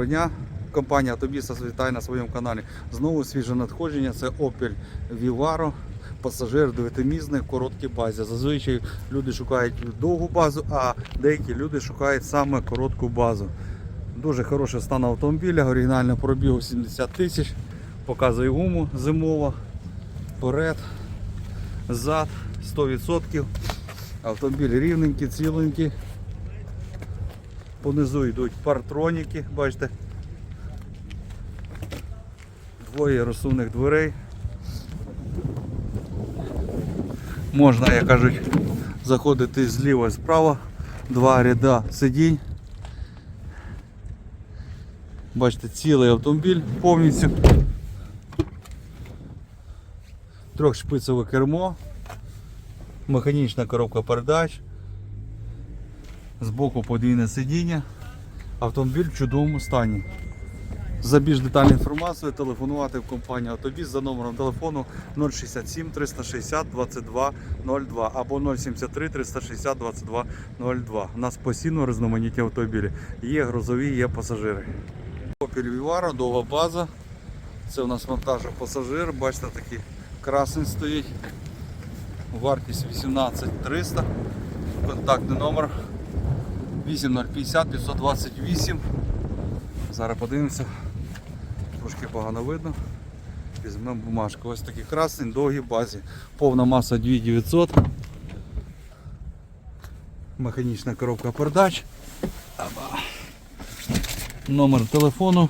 Доброго дня. Компанія Тобіса вітає на своєму каналі. Знову свіже надходження. Це Opel Vivaro. Пасажир дев'ятимісний в короткій базі. Зазвичай люди шукають довгу базу, а деякі люди шукають саме коротку базу. Дуже хороший стан автомобіля, оригінальний пробіг 70 тисяч. Показує гуму зимова. Вперед, зад 100%. Автомобіль рівненький, ціленький. Понизу йдуть партроніки, бачите. Двоє розсувних дверей. Можна, як кажуть, заходити зліва і справа. Два ряда сидінь. Бачите, цілий автомобіль повністю. Трьохшпицеве кермо, механічна коробка передач. Збоку подвійне сидіння. Автомобіль в чудовому стані. За більш детальну інформацію телефонувати в компанію Автобіс за номером телефону 067 360 22 02 або 073 360 22 02. У нас постійно різноманітні автомобілі. Є грузові, є пасажири. Opel Vivaro, довга база. Це у нас вантажний пасажир. Бачите, такий красень стоїть. Вартість 18 300. Контактний номер 8050 528. Зараз подивимося. Трошки погано видно. Візьмемо бумажку. Ось такий красний, довгій базі. Повна маса 2900. Механічна коробка передач. Номер телефону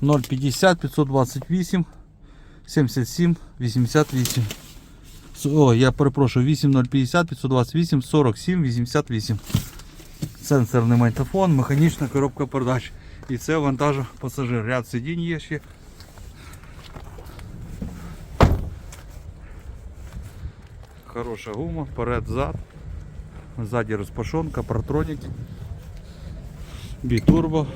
050 528 77 88. О, я перепрошую, 8050 528 47 88. Сенсорний магнітофон, механічна коробка передач. І це вантажу пасажир. Ряд сидінь є ще. Хороша гума, вперед, зад. Ззаді розпашонка, партроніки. Бітурбо.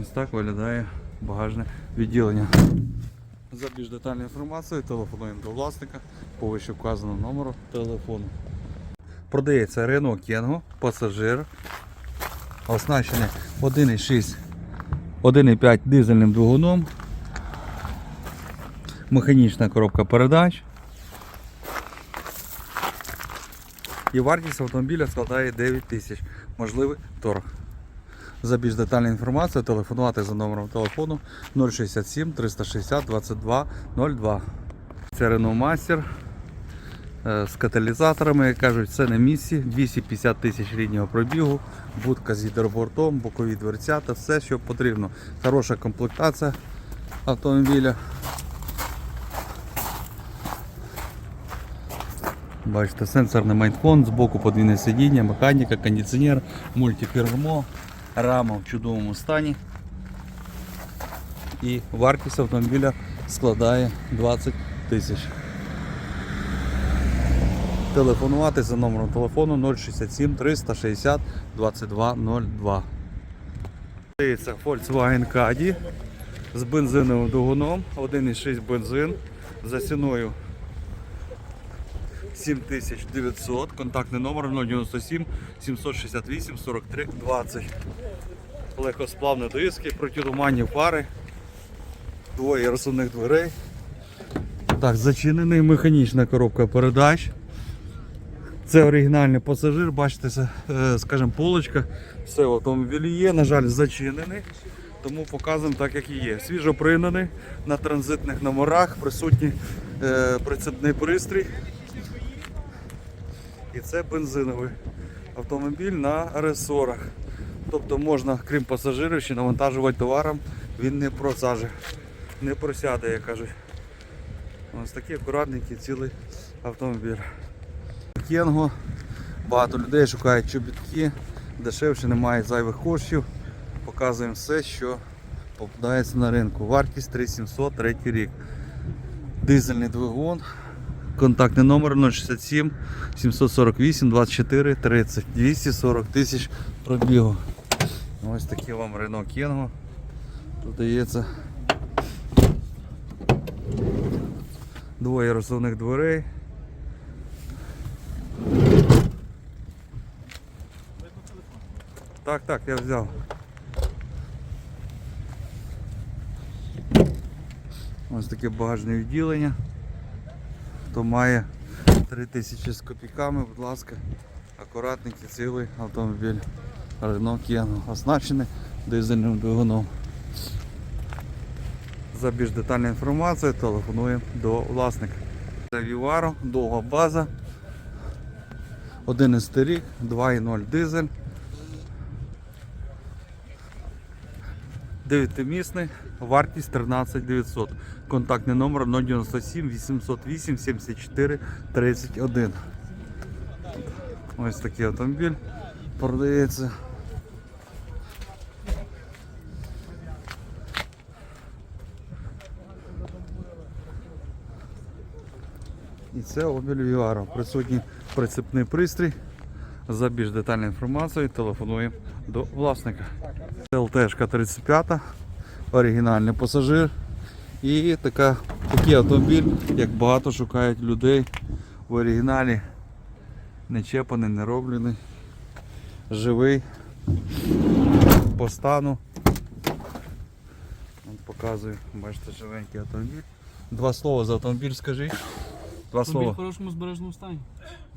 Ось так виглядає багажне відділення. За більш детальною інформацією телефонуємо до власника по вище вказаному номеру телефону. Продається Renault Kengo, пасажир, оснащений 1,6, 1,5 дизельним двигуном, механічна коробка передач. І вартість автомобіля складає 9 тисяч. Можливий торг. За більш детальну інформацію телефонувати за номером телефону 067 360 22 02. Це Renault Master з каталізаторами, як кажуть, це на місці, 250 тисяч ріднього пробігу, будка з гідробортом, бокові дверцята, все, що потрібно. Хороша комплектація автомобіля. Бачите, сенсорний майнфон, збоку подвійне сидіння, механіка, кондиціонер, мультикермо, рама в чудовому стані. І вартість автомобіля складає 20 тисяч. Телефонувати за номером телефону 067 360 2202. Це Volkswagen Caddy з бензиновим двигуном, 1,6 бензин за ціною 7900, контактний номер 097 768 43 20. Легкосплавні диски, протитуманні фари, двоє розсувних дверей. Так, зачинений механічна коробка передач. Це оригінальний пасажир, бачите, е, скажімо, полочка. Все в автомобілі є, на жаль, зачинений. Тому показуємо так, як і є. Свіжо пригнаний на транзитних номерах, присутній е, прицепний пристрій. І це бензиновий автомобіль на ресорах. Тобто можна, крім пасажирів, ще навантажувати товаром, він не просаже, не просяде, як кажуть. Ось такий акуратненький цілий автомобіль. Кенго. Багато людей шукають чобітки, дешевше немає зайвих коштів. Показуємо все, що попадається на ринку. Вартість 3700 третій рік. Дизельний двигун. Контактний номер 067 748 24 30 240 тисяч пробігу. Ось такий вам Renault Kengo. Продається. Двоє розсувних дверей. Так, так, я взяв. Ось таке багажне відділення. Хто має 3000 з копійками, будь ласка, акуратненький цілий автомобіль Рено Кіану оснащений дизельним двигуном. За більш детальною інформацію телефонуємо до власника. Це Vivaro, довга база, 11 рік, 2,0 дизель. Дев'ятимісний, вартість 13 900. Контактний номер 097 808 74 31. Ось такий автомобіль продається. І це обіль Віаро. Присутній прицепний пристрій. За більш детальною інформацією телефонуємо до власника. ЛТшка 35, оригінальний пасажир. І така, такий автомобіль, як багато шукають людей в оригіналі. Не чепаний, не роблений, живий, по стану. Показую, бачите, живенький автомобіль. Два слова за автомобіль скажи. Два Автомобіль в слова. хорошому збережному стані.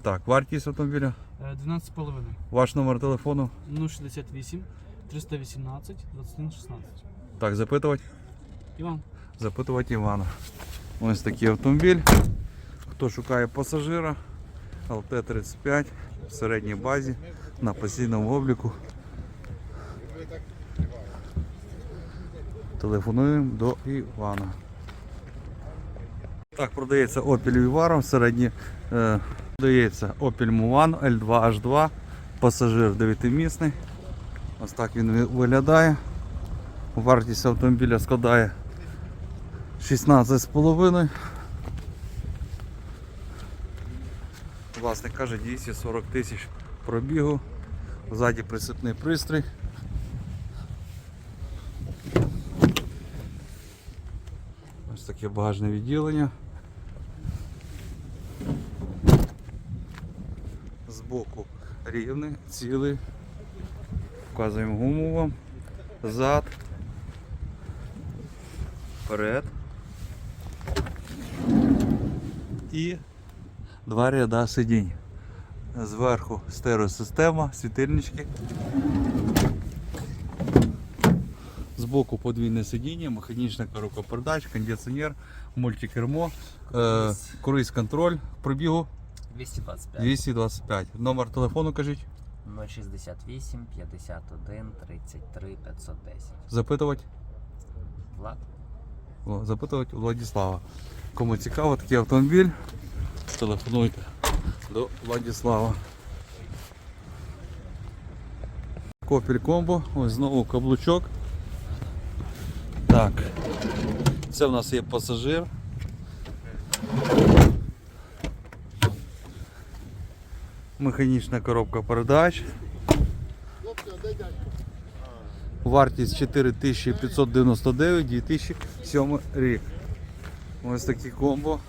Так, вартість автомобіля, Е, 12,5. ваш номер телефону. 068 318 21 16. Так, запитувати. Іван, запитувати Івана. Ось такий автомобіль. Хто шукає пасажира, ЛТ-35 в середній базі на постійному обліку. Телефонуємо до Івана. Так, продається Opel Vivaro, середній е, продається Opel Muan L2H2, пасажир 9-місний. Ось так він виглядає. Вартість автомобіля складає 16,5. Власник каже 240 тисяч пробігу. Ззаді прицепний пристрій. Таке багажне відділення. Збоку рівний, цілий. Вказуємо гуму вам. Зад. Вперед. І два ряда сидінь. Зверху стереосистема, світильнички. Збоку подвійне сидіння, механічна коробка передач, кондиціонер, мультикермо, е, круїз контроль, пробігу 225 225. Номер телефону кажіть, 068 51 33 510. запитувати. Влад. О, запитувати у Владислава. Кому цікаво такий автомобіль, телефонуйте до Владислава. Копіль комбо, ось знову каблучок. Так, це в нас є пасажир. Механічна коробка передач. Вартість 4599 2007 рік. Ось такі комбо.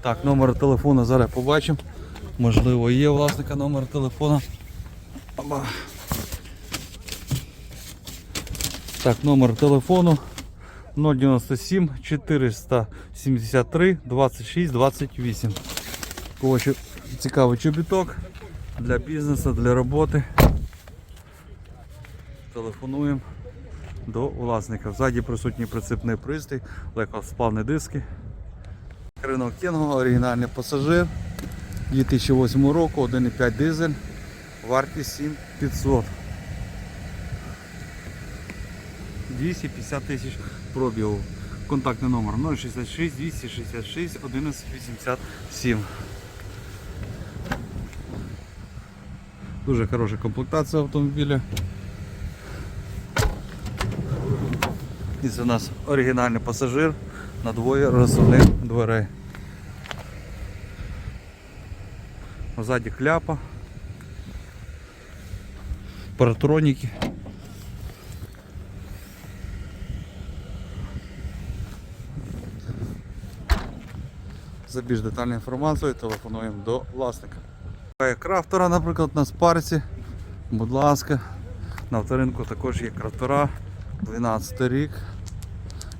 Так, номер телефону зараз побачимо. Можливо, є власника номер телефона. Так, номер телефону 097 473 26 28. Кого цікавий чобіток для бізнесу, для роботи. Телефонуємо до власника. Ззаді присутній прицепний пристрій, легкосплавні диски. Ринок Кенго, оригінальний пасажир 2008 року, 1,5 дизель, вартість 7500. 250 тисяч пробігу. Контактний номер 066 266 1187. Дуже хороша комплектація автомобіля. І це у нас оригінальний пасажир на двоє розсувних дверей. Ззаді кляпа. Паратроніки. За більш детальною інформацією телефонуємо до власника. Є Крафтера, наприклад, на спарці. Будь ласка, на авторинку також є крафтера. 12 рік.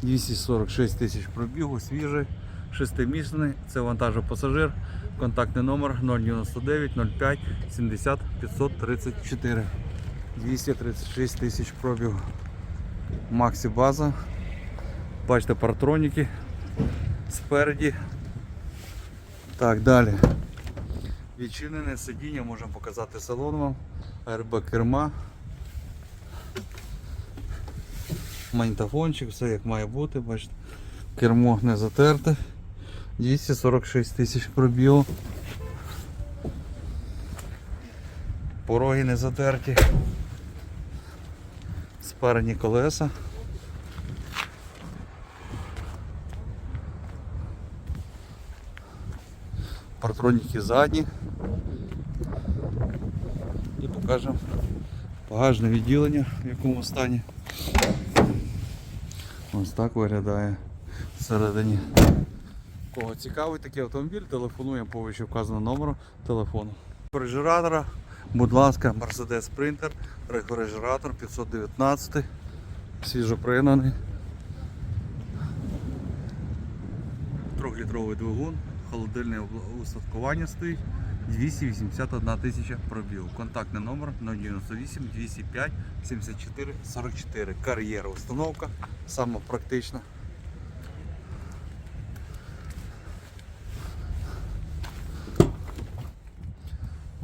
246 тисяч пробігу, свіжий, шестимісний, це вантажопасажир, контактний номер 099 05 70 534. 236 тисяч пробігу. Максі база. Бачите партроніки спереді. Так, далі. Відчинене сидіння, можемо показати салон вам. РБ керма. Магнітофончик, все як має бути, бачите. Кермо не затерте. 246 тисяч пробігу. Пороги не затерті. Спередні колеса. Партроніки задні. І покажемо багажне відділення, в якому стані. Ось так виглядає всередині. Кого цікавий такий автомобіль, телефонуємо по вище вказаному номеру телефону. Рефрижератора, будь ласка, Mercedes Sprinter, рефрижератор 519, свіжопригнаний. Трьохлітровий двигун, холодильне устаткування стоїть. 281 тисяча пробіг. Контактний номер 098 205 74 44. Кар'єра установка, саме практична.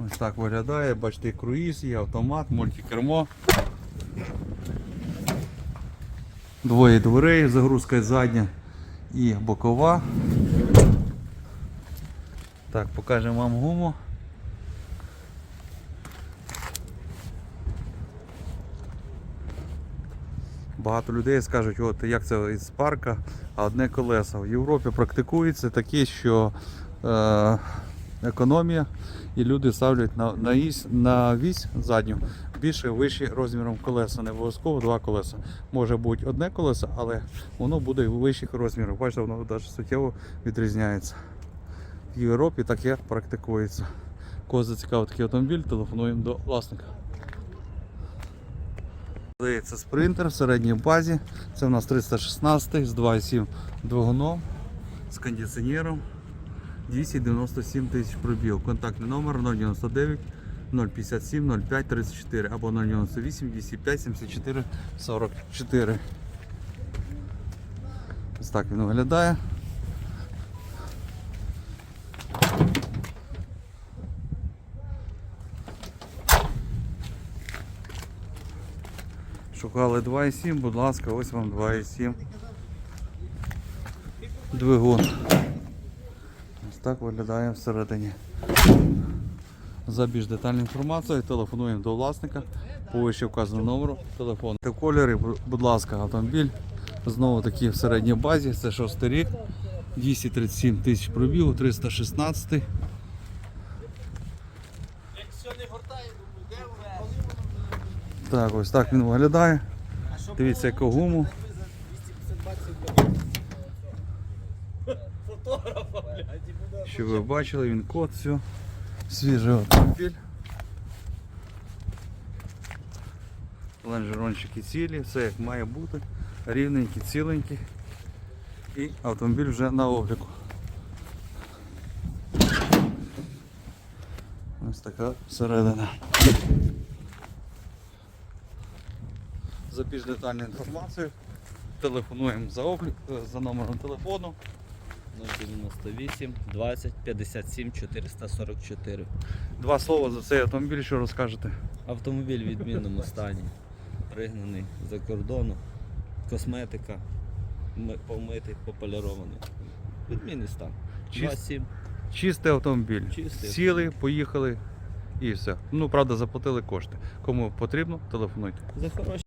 Ось так виглядає, бачите, круїз, є автомат, мультикермо. Двоє дверей, загрузка задня і бокова. Так, покажемо вам гуму. Багато людей скажуть, от як це із парка, а одне колесо. В Європі практикується таке, що е, економія і люди ставлять на, на, вісь, на вісь задню більше вищі розміром колеса. Не обов'язково два колеса. Може бути одне колесо, але воно буде вищих розмірів. Бачите, воно навіть суттєво відрізняється. В Європі таке практикується. Кого зацікавив такий автомобіль, телефонуємо до власника. Це спринтер в середній базі. Це у нас 316 з 2,7 двигуном, з кондиціонером. 297 тисяч пробіг. Контактний номер 099 057 05 34 або 098 205 74 44. Ось так він виглядає. Шукали 2,7, будь ласка, ось вам 2,7 двигун. Ось так виглядає всередині. За більш детальною інформацією телефонуємо до власника по вище вказаному номеру телефону. Та Кольори, будь ласка, автомобіль. Знову таки в середній базі, це шостий рік. 237 тисяч пробігу, 316. Так, ось так він виглядає. Дивіться, яку гуму. Щоб ви бачили, він код, все. Свіжий автомобіль. Лонжерончики цілі, все як має бути. Рівненький, ціленький. І автомобіль вже на обліку. Ось така всередина. За більш детальну інформацію телефонуємо за, облік, е, за номером телефону. 098 20 57 444. Два слова за цей автомобіль, що розкажете? Автомобіль в відмінному стані. Пригнаний за кордону. Косметика. Помитий, пополірований. Відмінний стан. 27. Чистий автомобіль. Чистий Сіли, поїхали і все. Ну, правда, заплатили кошти. Кому потрібно, телефонуйте. За хороші